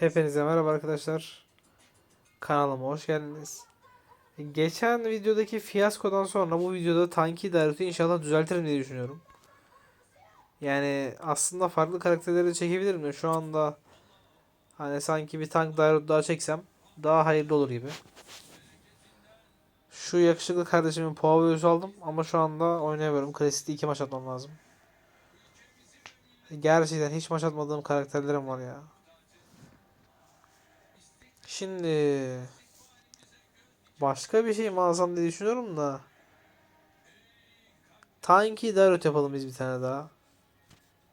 Hepinize merhaba arkadaşlar. Kanalıma hoş geldiniz. Geçen videodaki fiyaskodan sonra bu videoda Tanki Darut'u inşallah düzeltirim diye düşünüyorum. Yani aslında farklı karakterleri de çekebilirim de şu anda hani sanki bir tank Darut daha çeksem daha hayırlı olur gibi. Şu yakışıklı kardeşimin Power aldım ama şu anda oynayamıyorum. Klasikte iki maç atmam lazım. Gerçekten hiç maç atmadığım karakterlerim var ya. Şimdi başka bir şey mi alsam diye düşünüyorum da Tanki Darut yapalım biz bir tane daha.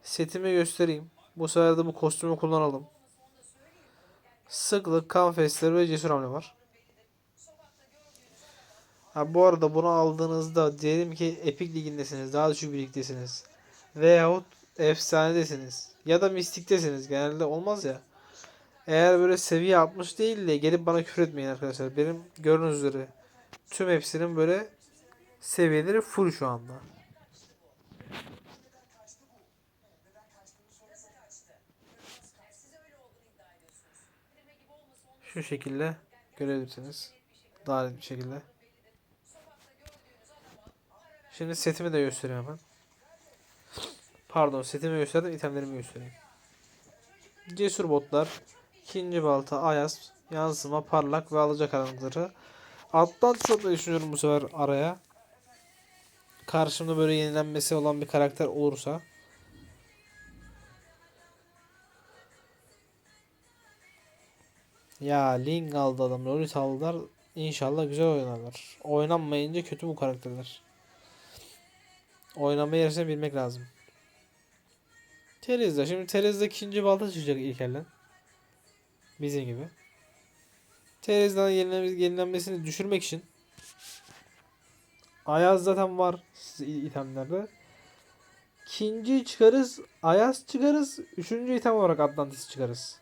Setimi göstereyim. Bu sefer de bu kostümü kullanalım. Sıklık, kan festleri ve cesur hamle var. Ha, bu arada bunu aldığınızda diyelim ki Epic Ligi'ndesiniz, daha düşük bir ligdesiniz. Veyahut efsanedesiniz. Ya da mistiktesiniz. Genelde olmaz ya. Eğer böyle seviye 60 değil de gelip bana küfür etmeyin arkadaşlar. Benim gördüğünüz üzere tüm hepsinin böyle seviyeleri full şu anda. Şu şekilde görebilirsiniz. Daha bir şekilde. Şimdi setimi de göstereyim hemen. Pardon setimi gösterdim itemlerimi göstereyim. Cesur botlar, ikinci balta, ayaz, yansıma, parlak ve alacakaranlıkları. Alttan çok düşünüyorum bu sefer araya. Karşımda böyle yenilenmesi olan bir karakter olursa. Ya Ling aldı adam, Lolit aldılar. İnşallah güzel oynarlar. Oynanmayınca kötü bu karakterler. Oynama yerisini bilmek lazım. Teriz'de. Şimdi Teriz'de ikinci balta çıkacak ilk elden. Bizim gibi. Teriz'den yenilenmesi, yenilenmesini düşürmek için Ayaz zaten var itemlerde. İkinci çıkarız. Ayaz çıkarız. Üçüncü item olarak Atlantis çıkarız.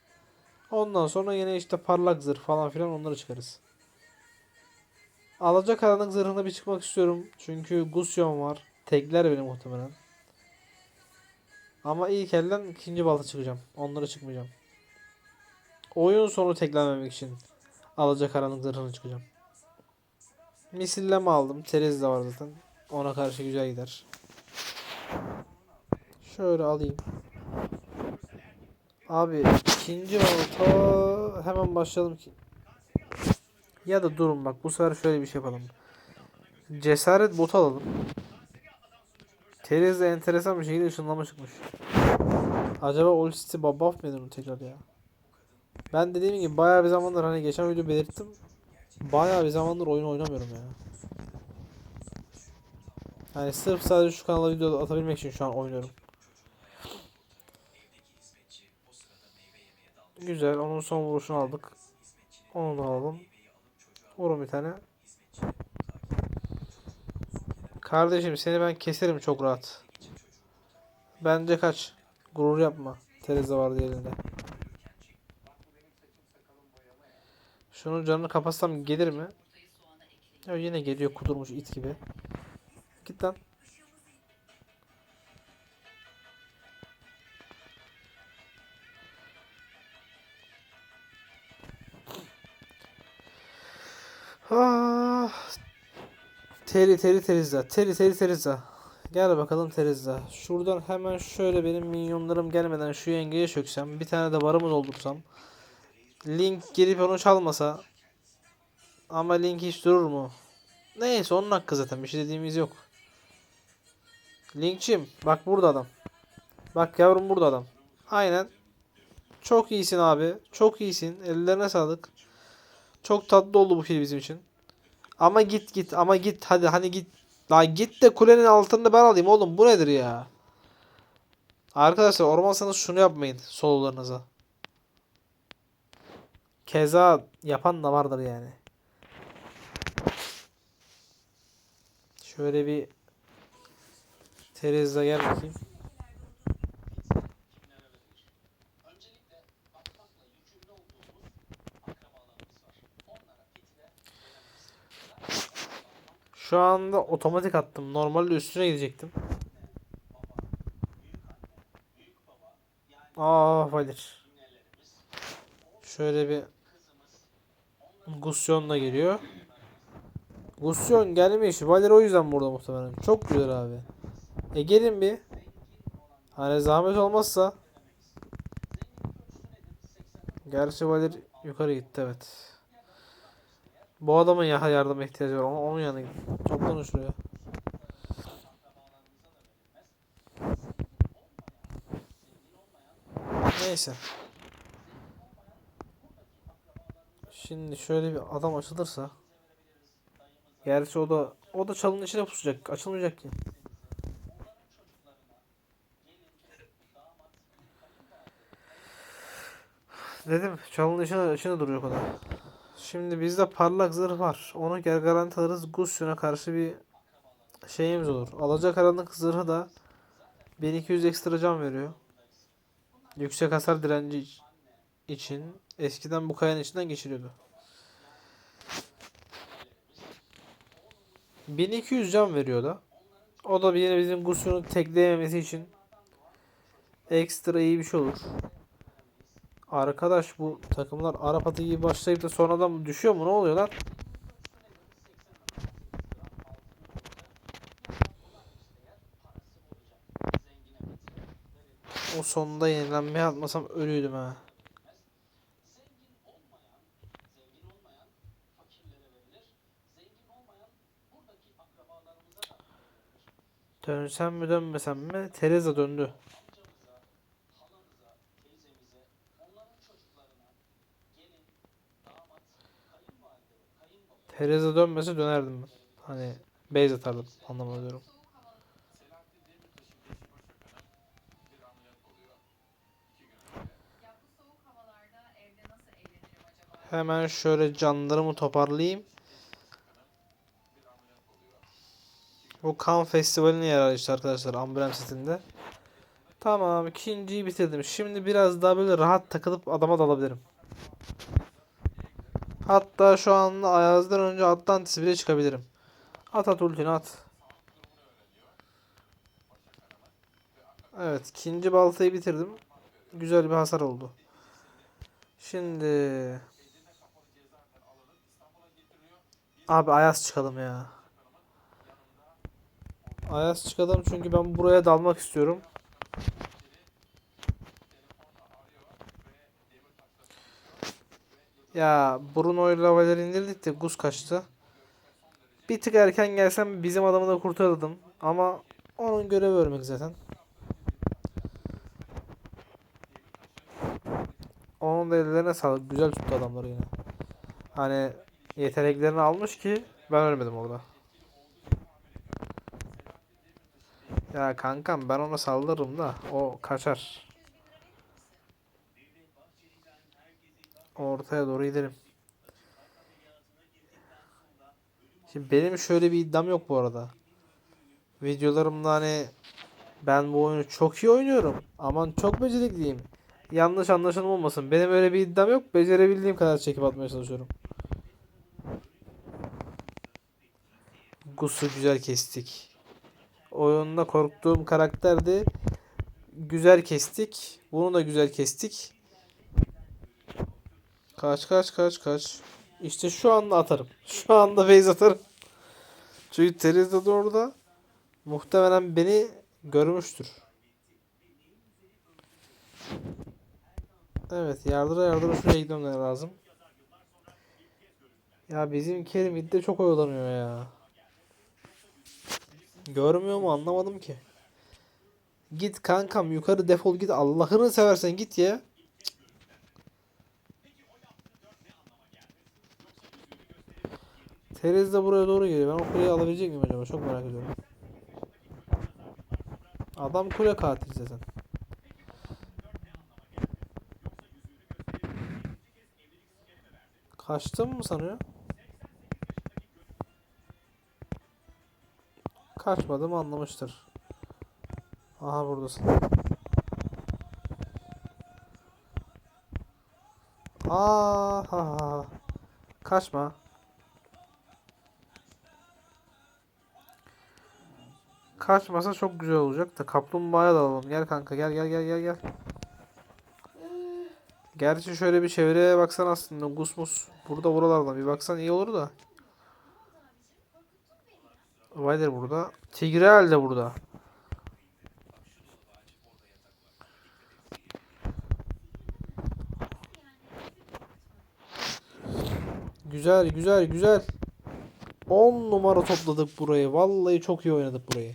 Ondan sonra yine işte parlak zırh falan filan onları çıkarız. Alacak karanlık zırhına bir çıkmak istiyorum. Çünkü Gusion var. Tekler beni muhtemelen. Ama ilk elden ikinci balta çıkacağım. Onlara çıkmayacağım. Oyun sonu teklenmemek için alacak karanlık zırhına çıkacağım. Misilleme aldım. Terez de var zaten. Ona karşı güzel gider. Şöyle alayım. Abi ikinci balta hemen başlayalım ki. Ya da durun bak bu sefer şöyle bir şey yapalım. Cesaret botu alalım. Terez de enteresan bir şekilde ışınlama çıkmış. Acaba ultisi buff mı onu tekrar ya? Ben dediğim gibi bayağı bir zamandır hani geçen video belirttim. Bayağı bir zamandır oyun oynamıyorum ya. Yani sırf sadece şu kanala video atabilmek için şu an oynuyorum. Güzel. Onun son vuruşunu aldık. Onu da alalım. Vurun bir tane. Kardeşim seni ben keserim çok rahat. Bence kaç. Gurur yapma. Tereza vardı elinde. Şunun canını kapatsam gelir mi? Ya yine geliyor kudurmuş it gibi. Git lan. Ah. Teri teri terizza. Teri teri terizza. Gel bakalım terizza. Şuradan hemen şöyle benim minyonlarım gelmeden şu yengeye çöksem. Bir tane de barımı doldursam. Link girip onu çalmasa. Ama Link hiç durur mu? Neyse onun hakkı zaten. Bir şey dediğimiz yok. Linkçim. Bak burada adam. Bak yavrum burada adam. Aynen. Çok iyisin abi. Çok iyisin. Ellerine sağlık. Çok tatlı oldu bu şey bizim için. Ama git git ama git hadi hani git. La git de kulenin altında ben alayım oğlum bu nedir ya? Arkadaşlar ormansanız şunu yapmayın sololarınıza. Keza yapan da vardır yani. Şöyle bir Teresa gel bakayım. Şu anda otomatik attım. Normalde üstüne gidecektim. Aa Valir. Şöyle bir Gusyon da geliyor. Gusyon gelmiş. Valer o yüzden burada muhtemelen. Çok güzel abi. E gelin bir. Hani zahmet olmazsa. Gerçi Valer yukarı gitti evet. Bu adamın ya yardıma ihtiyacı var. Onun, yanına gidin. Toplanın şuraya. Neyse. Şimdi şöyle bir adam açılırsa. Gerçi o da o da çalının içine pusacak. Açılmayacak ki. Dedim çalının içine, içine duruyor o da. Şimdi bizde parlak zırh var. Onu gel garanti alırız. Gustyon'a karşı bir şeyimiz olur. Alacakaranlık zırhı da 1200 ekstra can veriyor. Yüksek hasar direnci için eskiden bu kayanın içinden geçiriyordu. 1200 can veriyor da. O da yine bizim Gustyon'u tekleyememesi için ekstra iyi bir şey olur. Arkadaş bu takımlar Arap atı gibi başlayıp da sonradan düşüyor mu? Ne oluyor lan? O sonunda yenilenmeye atmasam ölüydüm ha. Dönsem mi dönmesem mi? Teresa döndü. Teresa dönmese dönerdim ben. Hani base atardım anlamına? Hemen şöyle canlarımı toparlayayım. Bu kan festivaline yer alıyor işte arkadaşlar Ambrem setinde. Tamam ikinciyi bitirdim. Şimdi biraz daha böyle rahat takılıp adama dalabilirim. Hatta şu an Ayaz'dan önce Atlantis bile çıkabilirim. At at ultini at. Evet ikinci baltayı bitirdim. Güzel bir hasar oldu. Şimdi Abi Ayaz çıkalım ya. Ayaz çıkalım çünkü ben buraya dalmak istiyorum. Ya Bruno ile Valeri indirdik de Gus kaçtı. Bir tık erken gelsem bizim adamı da kurtarırdım. Ama onun görevi örmek zaten. Onun da ellerine sağlık. Güzel tuttu adamları yine. Hani yeteneklerini almış ki ben ölmedim orada. Ya kankam ben ona saldırırım da o kaçar. Ortaya doğru gidelim. Şimdi benim şöyle bir iddiam yok bu arada. Videolarımda hani ben bu oyunu çok iyi oynuyorum. Aman çok becerikliyim. Yanlış anlaşılma olmasın. Benim öyle bir iddiam yok. Becerebildiğim kadar çekip atmaya çalışıyorum. Gus'u güzel kestik. Oyunda korktuğum karakterdi. Güzel kestik. Bunu da güzel kestik. Kaç kaç kaç kaç. İşte şu anda atarım. Şu anda base atarım. Çünkü Teresa da orada. Muhtemelen beni görmüştür. Evet yardıra yardıra şuraya gitmem lazım. Ya bizim Kerim çok oyalanıyor ya. Görmüyor mu anlamadım ki. Git kankam yukarı defol git Allah'ını seversen git ya. Terez de buraya doğru geliyor. Ben o kuleyi alabilecek miyim acaba? Çok merak ediyorum. Adam kule katil zaten. Kaçtım mı sanıyor? Kaçmadım anlamıştır. Aha buradasın. Aa, ha, ha, ha. Kaçma. Kaçmasa çok güzel olacak da kaplumbağaya da alalım. Gel kanka gel gel gel gel gel. Gerçi şöyle bir çevreye baksan aslında Gusmus burada buralarda bir baksan iyi olur da. Vider burada. Tigreal de burada. Güzel güzel güzel. 10 numara topladık burayı. Vallahi çok iyi oynadık burayı.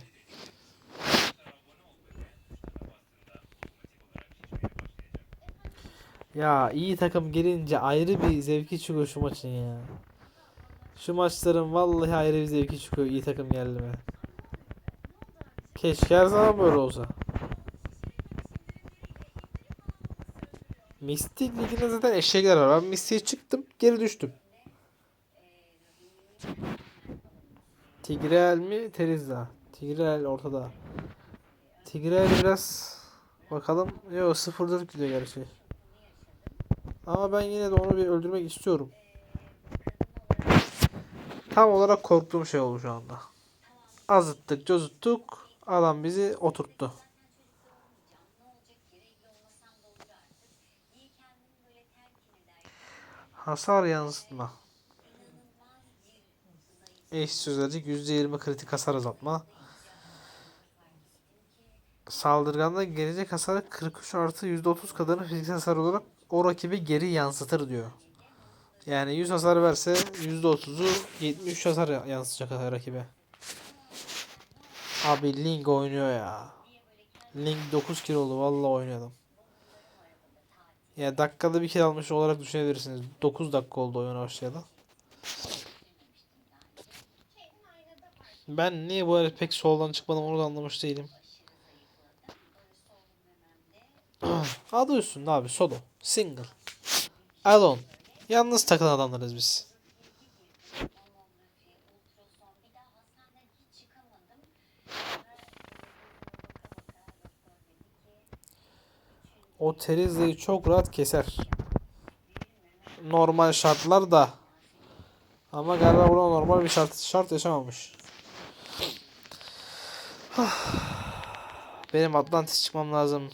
Ya iyi takım gelince ayrı bir zevki çıkıyor şu maçın ya. Şu maçların vallahi ayrı bir zevki çıkıyor iyi takım geldi mi? Keşke her zaman böyle olsa. Mystic Ligi'nde zaten eşekler var. Ben Mystic'e çıktım geri düştüm. Tigreal mi Terizla? Tigreal ortada. Tigreal biraz bakalım. Yok 0-4 gidiyor gerçi. Ama ben yine de onu bir öldürmek istiyorum. Tam olarak korktuğum şey oldu şu anda. Azıttık, cozuttuk. Adam bizi oturttu. Hasar yansıtma. Eşsiz özellik %20 kritik hasar azaltma. Saldırganda gelecek hasarı 43 artı %30 kadarını fiziksel hasar olarak o rakibi geri yansıtır diyor. Yani 100 hasar verse %30'u 73 hasar yansıtacak rakibe. Abi Ling oynuyor ya. Ling 9 kilolu vallahi oynadım. Ya dakikada bir kill almış olarak düşünebilirsiniz. 9 dakika oldu oyuna başlayalı. Ben niye bu herif pek soldan çıkmadım onu da anlamış değilim. Adı üstünde abi solo. Single. Alone. Yalnız takılan adamlarız biz. O Teriza'yı çok rahat keser. Normal şartlarda. Ama galiba burada normal bir şart, şart yaşamamış. Benim Atlantis çıkmam lazım.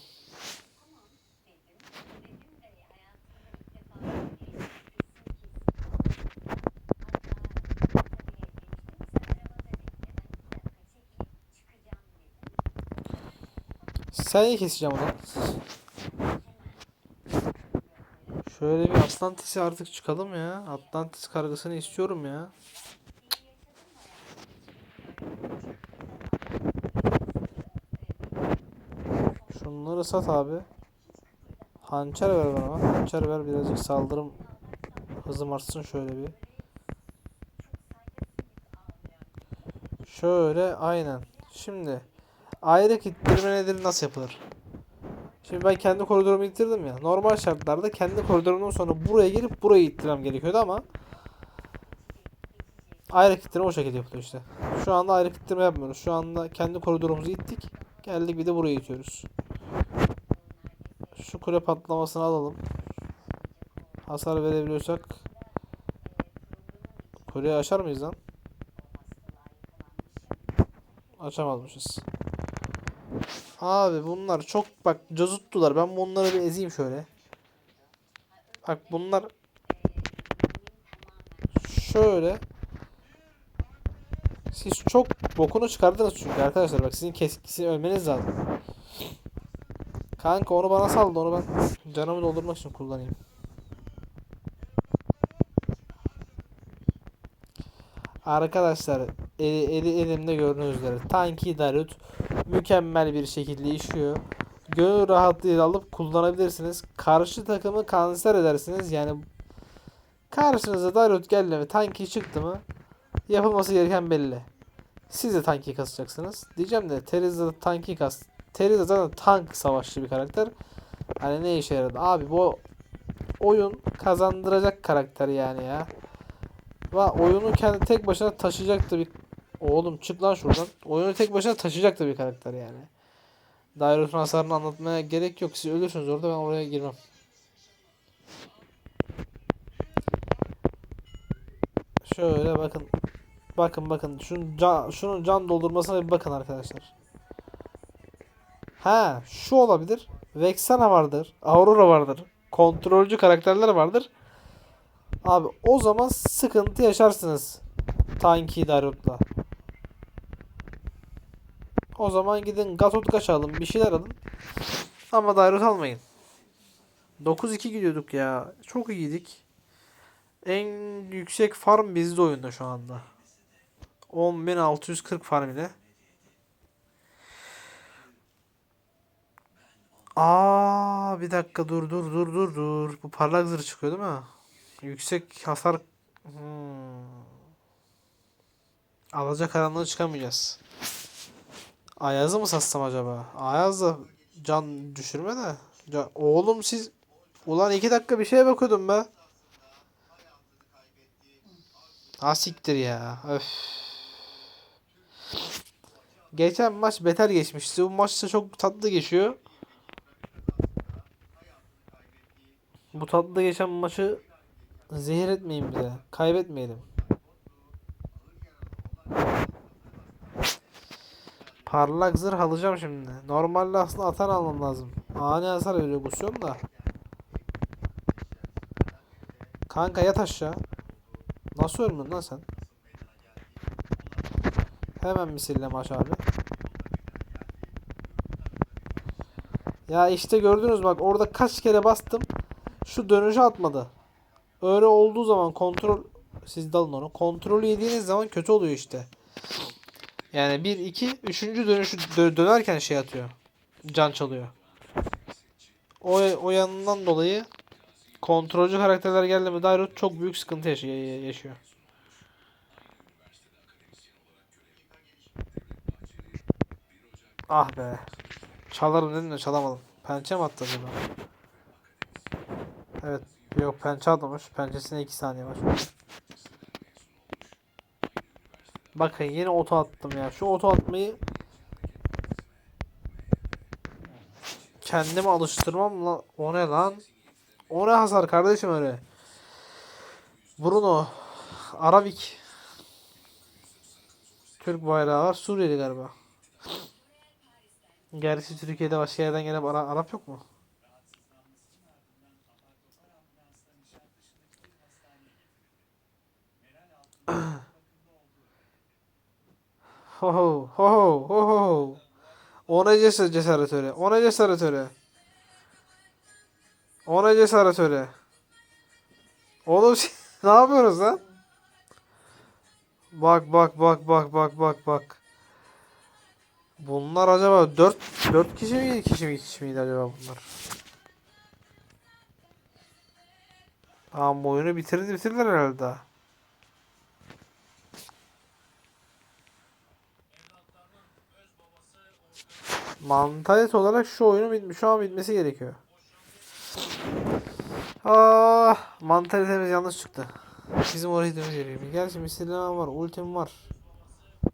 Sen keseceğim onu. Şöyle bir Atlantis'e artık çıkalım ya. Atlantis kargısını istiyorum ya. Şunları sat abi. Hançer ver bana. Hançer ver birazcık saldırım hızım artsın şöyle bir. Şöyle aynen. Şimdi ayrık ittirme nedir nasıl yapılır? Şimdi ben kendi koridorumu ittirdim ya. Normal şartlarda kendi koridorumdan sonra buraya gelip burayı ittirmem gerekiyordu ama ayrık ittirme o şekilde yapılıyor işte. Şu anda ayrık ittirme yapmıyoruz. Şu anda kendi koridorumuzu ittik. Geldik bir de burayı itiyoruz. Şu kule patlamasını alalım. Hasar verebiliyorsak kuleyi aşar mıyız lan? Açamazmışız. Abi bunlar çok bak cozuttular. Ben bunları bir ezeyim şöyle. Bak bunlar şöyle siz çok bokunu çıkardınız çünkü arkadaşlar bak sizin keskisi ölmeniz lazım. Kanka onu bana saldı onu ben canımı doldurmak için kullanayım. Arkadaşlar eli, eli elimde gördüğünüz üzere Tanki Darut mükemmel bir şekilde işiyor. Gönül rahatlığıyla alıp kullanabilirsiniz. Karşı takımı kanser edersiniz. Yani karşınıza Darut geldi mi tanki çıktı mı yapılması gereken belli. Siz de tanki kasacaksınız. Diyeceğim de Teriza tanki kas. Teriza zaten tank savaşçı bir karakter. Hani ne işe yaradı? Abi bu oyun kazandıracak karakter yani ya. Ve oyunu kendi tek başına taşıyacak da bir Oğlum çık lan şuradan. Oyunu tek başına taşıyacak da bir karakter yani. Dairut'un hasarını anlatmaya gerek yok. Siz ölürsünüz orada ben oraya girmem. Şöyle bakın. Bakın bakın. Şunun can, şunun can doldurmasına bir bakın arkadaşlar. Ha, şu olabilir. Vexana vardır. Aurora vardır. kontrolcü karakterler vardır. Abi o zaman sıkıntı yaşarsınız. Tanki Darut'la. O zaman gidin Gatotkaç alın. Bir şeyler alın. Ama Darut almayın. 9-2 gidiyorduk ya. Çok iyiydik. En yüksek farm bizde oyunda şu anda. 10.640 farm ile. Aa bir dakika dur dur dur dur dur. Bu parlak zırh çıkıyor değil mi? Yüksek hasar hmm. Alacak karanlığı çıkamayacağız. Ayaz'ı mı satsam acaba? Ayaz da can düşürme de. Can- Oğlum siz ulan iki dakika bir şeye bakıyordum be. Ha siktir ya. Öf. Geçen maç beter geçmişti. Bu maçta çok tatlı geçiyor. Bu tatlı geçen maçı zehir etmeyin bize. Kaybetmeyelim. Parlak zırh alacağım şimdi. Normalde aslında atan almam lazım. Ani hasar veriyor Gusyon da. Kanka yat aşağı. Nasıl ölmüyorsun lan sen? Hemen misilleme aç. Ya işte gördünüz bak orada kaç kere bastım. Şu dönüşü atmadı. Öyle olduğu zaman kontrol siz dalın onu. Kontrolü yediğiniz zaman kötü oluyor işte. Yani 1 2 3. dönüşü dö- dönerken şey atıyor. Can çalıyor. O o yanından dolayı kontrolcü karakterler geldi mi Dairut çok büyük sıkıntı yaşıyor. yaşıyor. Ah be. Çalarım dedim de çalamadım. Pençe mi attı acaba? Evet. Yok pençe atmamış. Pençesine 2 saniye var. Bakın yine oto attım ya. Şu oto atmayı kendime alıştırmam la. O ne lan? O ne hasar kardeşim öyle? Bruno. Arabik. Türk bayrağı var. Suriyeli galiba. Gerçi Türkiye'de başka yerden gelen Ara- Arap yok mu? Ho ho ho ho ho ho. Ona cesaret cesaret öyle. Ona cesaret öyle. Ona cesaret öyle. Oğlum ne yapıyorsunuz lan? Bak bak bak bak bak bak bak. Bunlar acaba 4 4 kişi miydi, kişi mi kişi miydi acaba bunlar? Tamam bu oyunu bitirdi bitirdiler herhalde Mantalite olarak şu oyunun bitmiş, şu an bitmesi gerekiyor. Ah, mantalitemiz yanlış çıktı. Bizim oraya gitmemiz gerekiyor. Gerçi misilleme var, ultim var.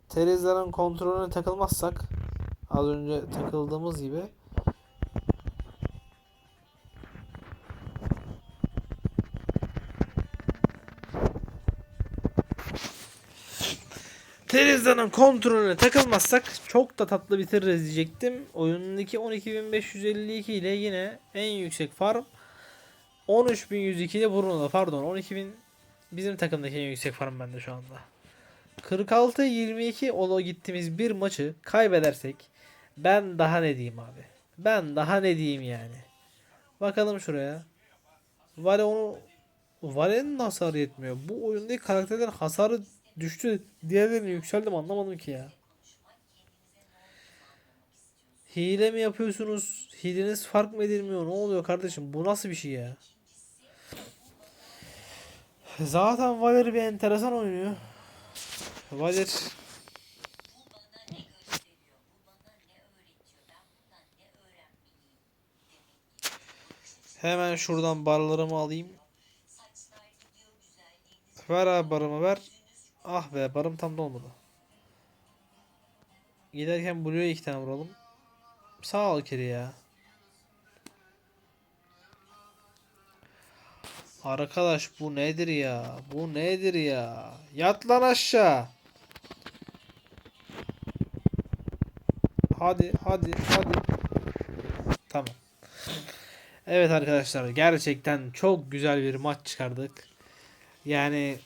Terizlerin kontrolüne takılmazsak az önce takıldığımız gibi Teriza'nın kontrolüne takılmazsak çok da tatlı bitiririz diyecektim. Oyundaki 12.552 ile yine en yüksek farm 13.102 ile Bruno'da pardon 12.000 bizim takımdaki en yüksek farm bende şu anda. 46-22 ola gittiğimiz bir maçı kaybedersek ben daha ne diyeyim abi. Ben daha ne diyeyim yani. Bakalım şuraya. Vale onu Vale'nin hasarı yetmiyor. Bu oyundaki karakterlerin hasarı düştü. Diğerlerine yükseldim anlamadım ki ya. Hile mi yapıyorsunuz? Hileniz fark mı edilmiyor? Ne oluyor kardeşim? Bu nasıl bir şey ya? Zaten Valer bir enteresan oynuyor. Valer Hemen şuradan barlarımı alayım. Ver abi barımı ver. Ah be barım tam dolmadı. Giderken Blue'ya iki tane vuralım. Sağ ol Kiri ya. Arkadaş bu nedir ya? Bu nedir ya? Yat lan aşağı. Hadi hadi hadi. Tamam. Evet arkadaşlar gerçekten çok güzel bir maç çıkardık. Yani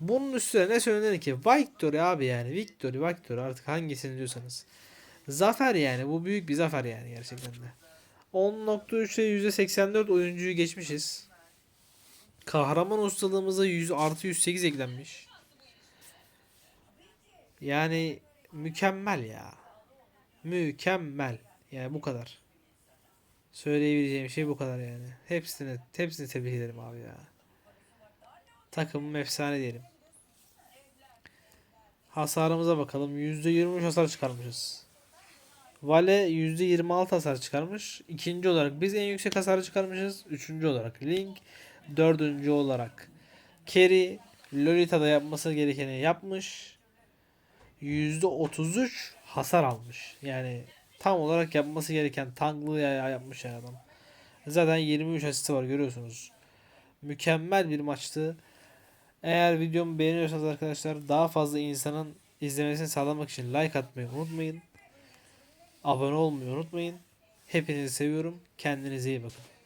bunun üstüne ne söylenir ki? Victory abi yani. Victory, victory artık hangisini diyorsanız. Zafer yani. Bu büyük bir zafer yani gerçekten de. 10.3'e %84 oyuncuyu geçmişiz. Kahraman ustalığımıza 100 artı 108 eklenmiş. Yani mükemmel ya. Mükemmel. Yani bu kadar. Söyleyebileceğim şey bu kadar yani. Hepsini hepsini tebrik ederim abi ya. Takımım efsane diyelim. Hasarımıza bakalım. %23 hasar çıkarmışız. Vale %26 hasar çıkarmış. İkinci olarak biz en yüksek hasarı çıkarmışız. Üçüncü olarak Link. Dördüncü olarak Kerry. Lolita da yapması gerekeni yapmış. %33 hasar almış. Yani tam olarak yapması gereken tanklığı ya- yapmış yani adam. Zaten 23 asisti var görüyorsunuz. Mükemmel bir maçtı. Eğer videomu beğeniyorsanız arkadaşlar daha fazla insanın izlemesini sağlamak için like atmayı unutmayın. Abone olmayı unutmayın. Hepinizi seviyorum. Kendinize iyi bakın.